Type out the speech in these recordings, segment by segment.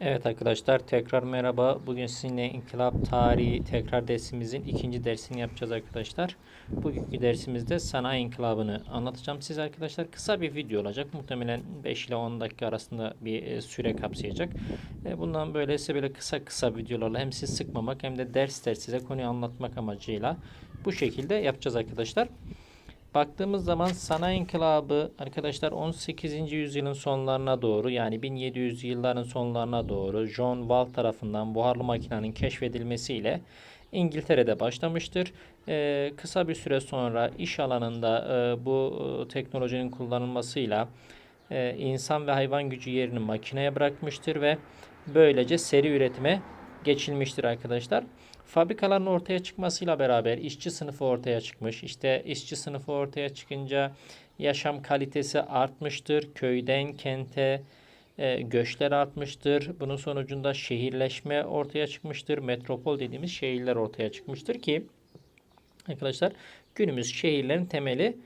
Evet arkadaşlar tekrar merhaba. Bugün sizinle İnkılap Tarihi tekrar dersimizin ikinci dersini yapacağız arkadaşlar. Bugünkü dersimizde sanayi inkılabını anlatacağım size arkadaşlar. Kısa bir video olacak. Muhtemelen 5 ile 10 dakika arasında bir e, süre kapsayacak. E, Bundan böyle size böyle kısa kısa videolarla hem sizi sıkmamak hem de ders ders size konuyu anlatmak amacıyla bu şekilde yapacağız arkadaşlar. Baktığımız zaman sanayi inkılabı arkadaşlar 18. yüzyılın sonlarına doğru yani 1700 yılların sonlarına doğru John Wall tarafından buharlı makinenin keşfedilmesiyle İngiltere'de başlamıştır. Ee, kısa bir süre sonra iş alanında e, bu e, teknolojinin kullanılmasıyla e, insan ve hayvan gücü yerini makineye bırakmıştır ve böylece seri üretime geçilmiştir arkadaşlar. Fabrikaların ortaya çıkmasıyla beraber işçi sınıfı ortaya çıkmış. İşte işçi sınıfı ortaya çıkınca yaşam kalitesi artmıştır. Köyden kente e, göçler artmıştır. Bunun sonucunda şehirleşme ortaya çıkmıştır. Metropol dediğimiz şehirler ortaya çıkmıştır ki arkadaşlar günümüz şehirlerin temeli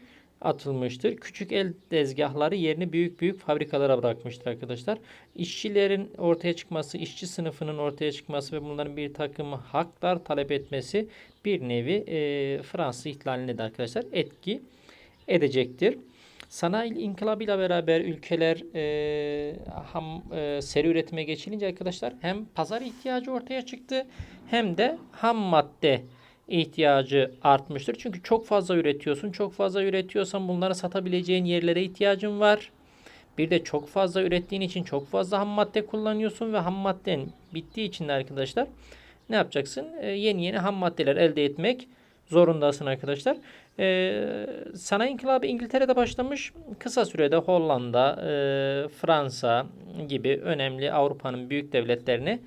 atılmıştır. Küçük el tezgahları yerini büyük büyük fabrikalara bırakmıştır arkadaşlar. İşçilerin ortaya çıkması, işçi sınıfının ortaya çıkması ve bunların bir takım haklar talep etmesi bir nevi e, Fransız ihtilaline de arkadaşlar etki edecektir. Sanayi inkılabıyla beraber ülkeler e, ham e, seri üretime geçilince arkadaşlar hem pazar ihtiyacı ortaya çıktı hem de ham madde ihtiyacı artmıştır. Çünkü çok fazla üretiyorsun. Çok fazla üretiyorsan bunları satabileceğin yerlere ihtiyacın var. Bir de çok fazla ürettiğin için çok fazla ham madde kullanıyorsun ve ham madden bittiği için de arkadaşlar ne yapacaksın? Ee, yeni yeni ham maddeler elde etmek zorundasın arkadaşlar. Ee, sanayi inkılabı İngiltere'de başlamış. Kısa sürede Hollanda, e, Fransa gibi önemli Avrupa'nın büyük devletlerine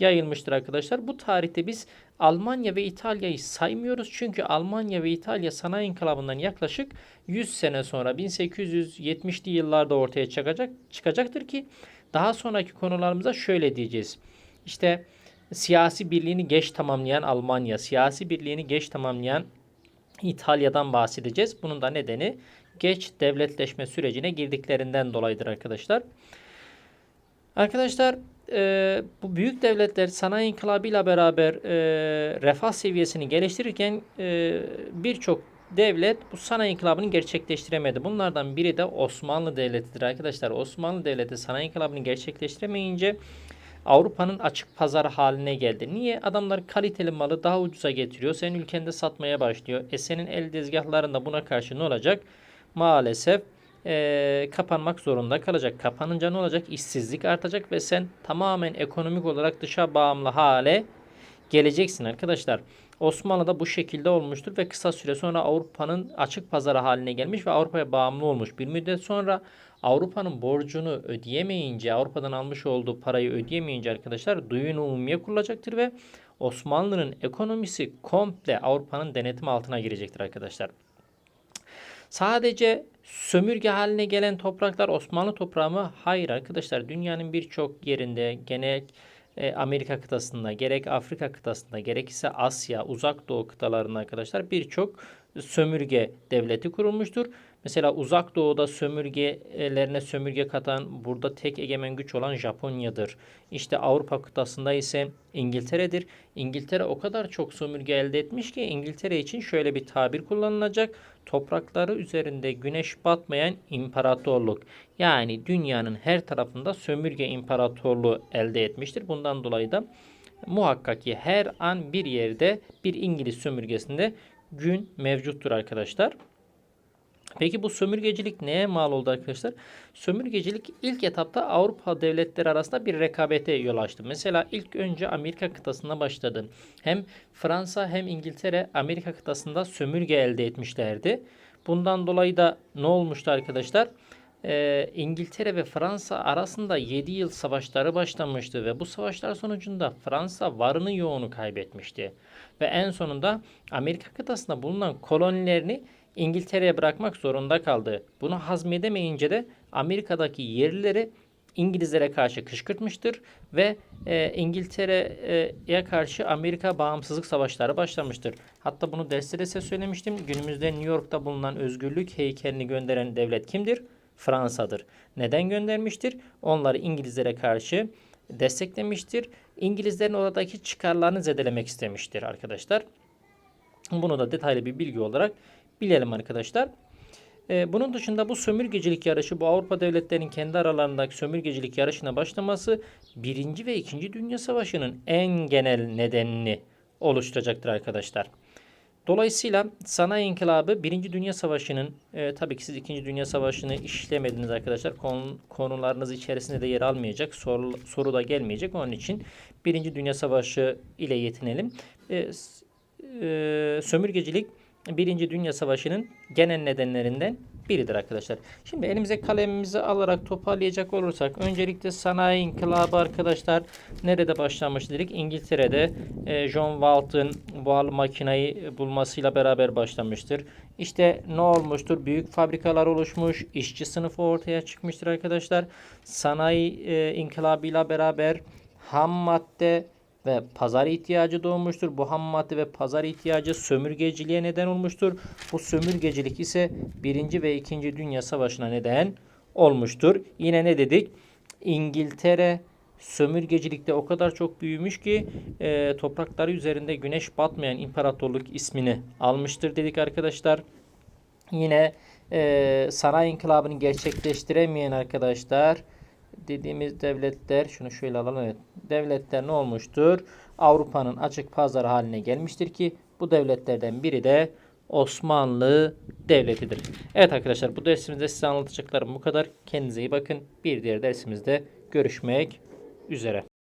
yayılmıştır arkadaşlar. Bu tarihte biz Almanya ve İtalya'yı saymıyoruz. Çünkü Almanya ve İtalya sanayi inkılabından yaklaşık 100 sene sonra 1870'li yıllarda ortaya çıkacak çıkacaktır ki daha sonraki konularımıza şöyle diyeceğiz. İşte siyasi birliğini geç tamamlayan Almanya, siyasi birliğini geç tamamlayan İtalya'dan bahsedeceğiz. Bunun da nedeni geç devletleşme sürecine girdiklerinden dolayıdır arkadaşlar. Arkadaşlar e, bu büyük devletler sanayi inkılabıyla beraber e, refah seviyesini geliştirirken e, birçok devlet bu sanayi inkılabını gerçekleştiremedi. Bunlardan biri de Osmanlı Devleti'dir arkadaşlar. Osmanlı Devleti sanayi inkılabını gerçekleştiremeyince Avrupa'nın açık pazarı haline geldi. Niye? Adamlar kaliteli malı daha ucuza getiriyor. Senin ülkende satmaya başlıyor. E senin el tezgahlarında buna karşı ne olacak? Maalesef e, kapanmak zorunda kalacak. Kapanınca ne olacak? İşsizlik artacak ve sen tamamen ekonomik olarak dışa bağımlı hale geleceksin arkadaşlar. Osmanlı'da bu şekilde olmuştur ve kısa süre sonra Avrupa'nın açık pazarı haline gelmiş ve Avrupa'ya bağımlı olmuş. Bir müddet sonra Avrupa'nın borcunu ödeyemeyince, Avrupa'dan almış olduğu parayı ödeyemeyince arkadaşlar duyun umumiye kurulacaktır ve Osmanlı'nın ekonomisi komple Avrupa'nın denetim altına girecektir arkadaşlar. Sadece sömürge haline gelen topraklar Osmanlı toprağı mı? Hayır arkadaşlar. Dünyanın birçok yerinde genel e, Amerika kıtasında, gerek Afrika kıtasında, gerekse Asya, Uzak Doğu kıtalarında arkadaşlar birçok sömürge devleti kurulmuştur. Mesela Uzak Doğu'da sömürgelerine sömürge katan burada tek egemen güç olan Japonya'dır. İşte Avrupa kıtasında ise İngiltere'dir. İngiltere o kadar çok sömürge elde etmiş ki İngiltere için şöyle bir tabir kullanılacak. Toprakları üzerinde güneş batmayan imparatorluk. Yani dünyanın her tarafında sömürge imparatorluğu elde etmiştir. Bundan dolayı da muhakkak ki her an bir yerde bir İngiliz sömürgesinde gün mevcuttur arkadaşlar. Peki bu sömürgecilik neye mal oldu arkadaşlar? Sömürgecilik ilk etapta Avrupa devletleri arasında bir rekabete yol açtı. Mesela ilk önce Amerika kıtasında başladı. Hem Fransa hem İngiltere Amerika kıtasında sömürge elde etmişlerdi. Bundan dolayı da ne olmuştu arkadaşlar? Ee, İngiltere ve Fransa arasında 7 yıl savaşları başlamıştı ve bu savaşlar sonucunda Fransa varını yoğunu kaybetmişti. Ve en sonunda Amerika kıtasında bulunan kolonilerini İngiltere'ye bırakmak zorunda kaldı. Bunu hazmedemeyince de Amerika'daki yerlileri İngilizlere karşı kışkırtmıştır ve e, İngiltere'ye karşı Amerika bağımsızlık savaşları başlamıştır. Hatta bunu derste de size söylemiştim. Günümüzde New York'ta bulunan özgürlük heykelini gönderen devlet kimdir? Fransa'dır. Neden göndermiştir? Onları İngilizlere karşı desteklemiştir. İngilizlerin oradaki çıkarlarını zedelemek istemiştir arkadaşlar. Bunu da detaylı bir bilgi olarak bilelim arkadaşlar. Ee, bunun dışında bu sömürgecilik yarışı, bu Avrupa devletlerinin kendi aralarındaki sömürgecilik yarışına başlaması 1. ve 2. Dünya Savaşı'nın en genel nedenini oluşturacaktır arkadaşlar. Dolayısıyla sanayi inkılabı 1. Dünya Savaşı'nın e, tabii ki siz 2. Dünya Savaşı'nı işlemediniz arkadaşlar. Konu, konularınız içerisinde de yer almayacak. Soru, soru da gelmeyecek. Onun için 1. Dünya Savaşı ile yetinelim. E, e, sömürgecilik 1. Dünya Savaşı'nın genel nedenlerinden biridir arkadaşlar. Şimdi elimize kalemimizi alarak toparlayacak olursak öncelikle sanayi inkılabı arkadaşlar nerede başlamış dedik? İngiltere'de e, John Walton buharlı makinayı bulmasıyla beraber başlamıştır. İşte ne olmuştur? Büyük fabrikalar oluşmuş, işçi sınıfı ortaya çıkmıştır arkadaşlar. Sanayi e, inkılabıyla beraber ham madde ve pazar ihtiyacı doğmuştur. Bu ham madde ve pazar ihtiyacı sömürgeciliğe neden olmuştur. Bu sömürgecilik ise 1. ve 2. Dünya Savaşı'na neden olmuştur. Yine ne dedik? İngiltere sömürgecilikte o kadar çok büyümüş ki e, toprakları üzerinde güneş batmayan imparatorluk ismini almıştır dedik arkadaşlar. Yine e, sanayi inkılabını gerçekleştiremeyen arkadaşlar dediğimiz devletler şunu şöyle alalım evet. Devletler ne olmuştur? Avrupa'nın açık pazarı haline gelmiştir ki bu devletlerden biri de Osmanlı Devleti'dir. Evet arkadaşlar bu dersimizde size anlatacaklarım bu kadar. Kendinize iyi bakın. Bir diğer dersimizde görüşmek üzere.